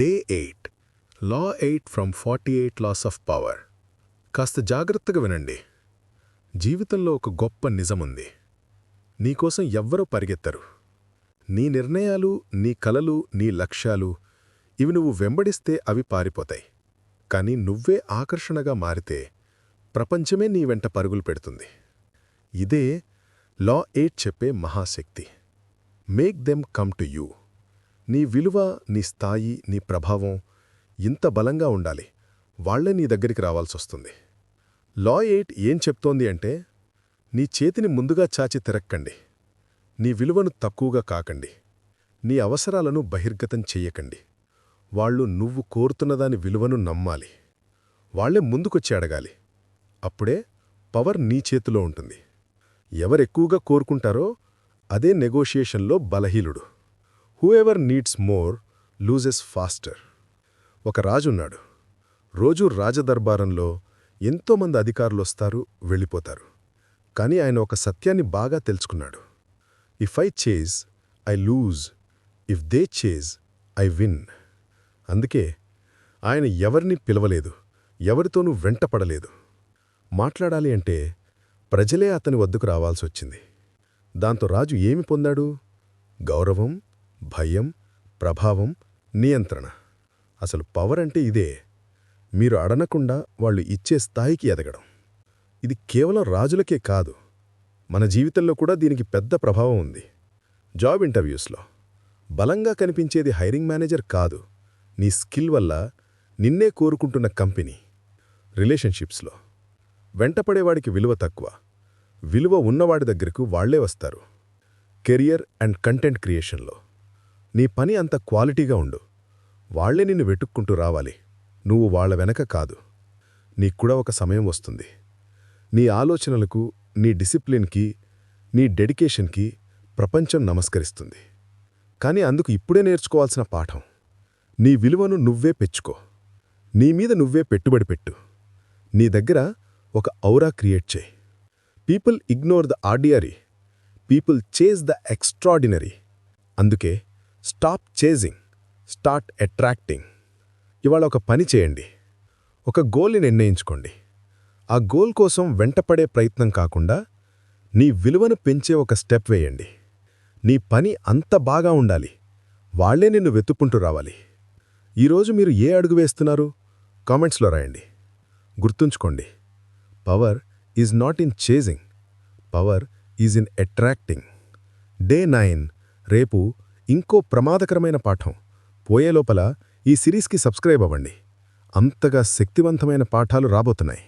Day eight law eight from forty eight laws of power కాస్త జాగ్రత్తగా వినండి. జీవితంలో ఒక గొప్ప నిజముంది. నీకోసం ఎవ్వరూ పరిగెత్తరు. నీ నిర్ణయాలు నీ కలలు నీ లక్ష్యాలు ఇవి నువ్వు వెంబడిస్తే అవి పారిపోతాయి. కానీ నువ్వే ఆకర్షణగా మారితే ప్రపంచమే నీ వెంట పరుగులు పెడుతుంది. ఇదే లా ఎయిట్ చెప్పే మహాశక్తి. Make them come to you నీ విలువ నీ స్థాయి నీ ప్రభావం ఇంత బలంగా ఉండాలి. వాళ్ళే నీ దగ్గరికి రావాల్సొస్తుంది లా ఎయిట్ ఏం చెప్తోంది అంటే నీ చేతిని ముందుగా చాచి తిరక్కండి. నీ విలువను తక్కువగా కాకండి. నీ అవసరాలను బహిర్గతం చెయ్యకండి. వాళ్ళు నువ్వు కోరుతున్నదాని విలువను నమ్మాలి. వాళ్ళే ముందుకొచ్చి అడగాలి. అప్పుడే పవర్ నీ చేతిలో ఉంటుంది. ఎవరెక్కువగా కోరుకుంటారో అదే నెగోషియేషన్లో బలహీలుడు whoever needs more loses faster ఒక రాజున్నాడు రోజూ రాజదర్బారంలో ఎంతోమంది అధికారులొస్తారు వెళ్ళిపోతారు. కాని ఆయన ఒక సత్యాన్ని బాగా తెలుసుకున్నాడు. If I chase I lose if they chase I win అందుకే ఆయన ఎవరిని పిలవలేదు ఎవరితోనూ వెంటపడలేదు. మాట్లాడాలి అంటే ప్రజలే అతని వద్దకు రావాల్సొచ్చింది దాంతో రాజు ఏమి పొందాడు? గౌరవం భయం ప్రభావం నియంత్రణ. అసలు పవర్ అంటే ఇదే. మీరు అడనకుండా వాళ్ళు ఇచ్చే స్థాయికి ఎదగడం. ఇది కేవలం రాజులకే కాదు. మన జీవితంలో కూడా దీనికి పెద్ద ప్రభావం ఉంది. జాబ్ ఇంటర్వ్యూస్లో. బలంగా కనిపించేది హైరింగ్ మేనేజర్ కాదు. నీ స్కిల్ వల్ల నిన్నే కోరుకుంటున్న కంపెనీ. రిలేషన్షిప్స్లో. వెంటపడేవాడికి విలువ తక్కువ. విలువ ఉన్నవాడి దగ్గరకు వాళ్ళే వస్తారు. కెరియర్ అండ్ కంటెంట్ క్రియేషన్లో. నీ పని అంత క్వాలిటీగా ఉండు. వాళ్ళే నిన్ను వెతుక్కుంటూ రావాలి. నువ్వు వాళ్ళ వెనక కాదు. నీక్కూడా ఒక సమయం వస్తుంది. నీ ఆలోచనలకు నీ డిసిప్లిన్కి నీ డెడికేషన్కి ప్రపంచం నమస్కరిస్తుంది. కానీ అందుకు ఇప్పుడే నేర్చుకోవాల్సిన పాఠం. నీ విలువను నువ్వే పెంచుకో. నీ మీద నువ్వే పెట్టుబడి పెట్టు. నీ దగ్గర ఒక ఔరా క్రియేట్ చేయి. People ignore the ordinary people chase the extraordinary అందుకే స్టాప్ చేజింగ్ స్టార్ట్ అట్రాక్టింగ్. ఇవాళ ఒక పని చేయండి. ఒక గోల్ని నిర్ణయించుకోండి. ఆ గోల్ కోసం వెంటపడే ప్రయత్నం కాకుండా నీ విలువను పెంచే ఒక స్టెప్ వేయండి. నీ పని అంత బాగా ఉండాలి. వాళ్ళే నిన్ను వెతుక్కుంటూ రావాలి. ఈరోజు మీరు ఏ అడుగు వేస్తున్నారు? కామెంట్స్లో రాయండి. గుర్తుంచుకోండి. Power is not in chasing power is in attracting day nine రేపు ఇంకో ప్రమాదకరమైన పాఠం. పోయే లోపల ఈ సిరీస్కి సబ్స్క్రైబ్ అవ్వండి. అంతగా శక్తివంతమైన పాఠాలు రాబోతున్నాయి.